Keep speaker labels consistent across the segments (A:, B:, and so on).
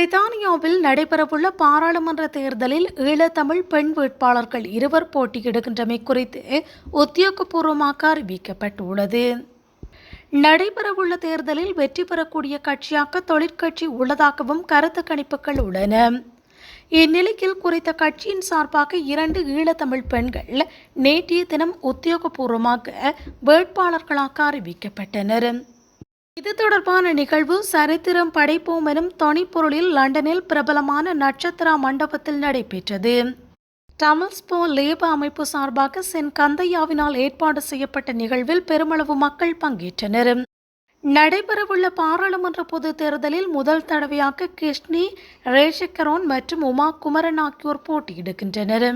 A: பிரித்தானியாவில் நடைபெறவுள்ள பாராளுமன்ற தேர்தலில் ஈழத்தமிழ் பெண் வேட்பாளர்கள் இருவர் போட்டியிடுகின்றமை குறித்து உத்தியோகபூர்வமாக அறிவிக்கப்பட்டுள்ளது. நடைபெறவுள்ள தேர்தலில் வெற்றி பெறக்கூடிய கட்சியாக தொழிற்கட்சி உள்ளதாகவும் கருத்து கணிப்புகள் உள்ளன. இந்நிலையில் குறித்த கட்சியின் சார்பாக இரண்டு ஈழத்தமிழ் பெண்கள் நேற்றைய தினம் உத்தியோகபூர்வமாக வேட்பாளர்களாக அறிவிக்கப்பட்டனர். இது தொடர்பான நிகழ்வு சரித்திரம் படைப்போம் எனும் தொனிப்பொருளில் லண்டனில் பிரபலமான நட்சத்திரா மண்டபத்தில் நடைபெற்றது. டமல்ஸ்போ லேப அமைப்பு சார்பாக சென் கந்தையாவினால் ஏற்பாடு செய்யப்பட்ட நிகழ்வில் பெருமளவு மக்கள் பங்கேற்றனர். நடைபெறவுள்ள பாராளுமன்ற பொதுத் தேர்தலில் முதல் தடவையாக கிஷ்னி ரேஷக்கரோன் மற்றும் உமா குமரன் ஆகியோர் போட்டியிடுகின்றனர்.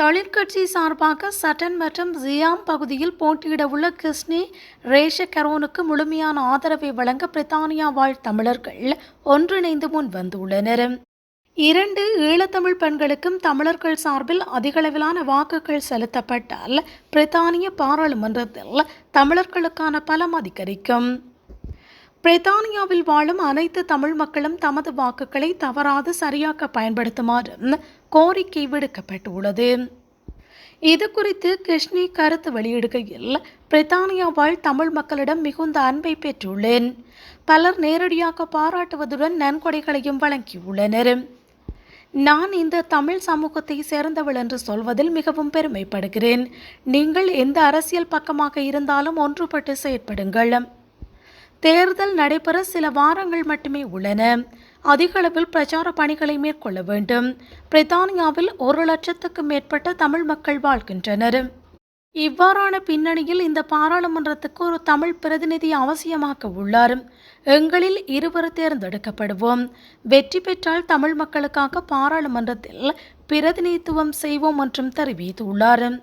A: தொழிற்கட்சி சார்பாக சட்டன் மற்றும் ஜியாம் பகுதியில் போட்டியிடவுள்ள ரேஷ ரேஷக்கரோனுக்கு முழுமையான ஆதரவை வழங்க பிரித்தானியா வாழ் தமிழர்கள் ஒன்றிணைந்து முன் வந்துள்ளனர். இரண்டு ஈழத்தமிழ் பெண்களுக்கும் தமிழர்கள் சார்பில் அதிகளவிலான வாக்குகள் செலுத்தப்பட்டால் பிரித்தானிய பாராளுமன்றத்தில் தமிழர்களுக்கான பலம் அதிகரிக்கும். பிரித்தானியாவில் வாழும் அனைத்து தமிழ் மக்களும் தமது வாக்குகளை தவறாது சரியாக பயன்படுத்துமாறு கோரிக்கை விடுக்கப்பட்டுள்ளது. இது குறித்து கிருஷ்ணி கருத்து வெளியிடுகையில் பிரித்தானியா வாழ் தமிழ் மக்களிடம் மிகுந்த அன்பை பெற்றுள்ளேன். பலர் நேரடியாக பாராட்டுவதுடன் நன்கொடைகளையும் வழங்கியுள்ளனர். நான் இந்த தமிழ் சமூகத்தை சேர்ந்தவள் என்று சொல்வதில் மிகவும் பெருமைப்படுகிறேன். நீங்கள் எந்த அரசியல் பக்கமாக இருந்தாலும் ஒன்றுபட்டு செயற்படுங்கள். தேர்தல் நடைபெற சில வாரங்கள் மட்டுமே உள்ளன. அதிக அளவில் பிரச்சார பணிகளை மேற்கொள்ள வேண்டும். பிரித்தானியாவில் ஒரு லட்சத்துக்கும் மேற்பட்ட தமிழ் மக்கள் வாழ்கின்றனர். இவ்வாறான பின்னணியில் இந்த பாராளுமன்றத்துக்கு ஒரு தமிழ் பிரதிநிதி அவசியமாக உள்ளார். எங்களில் இருவர் தேர்ந்தெடுக்கப்படுவோம். வெற்றி பெற்றால் தமிழ் மக்களுக்காக பாராளுமன்றத்தில் பிரதிநிதித்துவம் செய்வோம் என்றும் தெரிவித்துள்ளார்.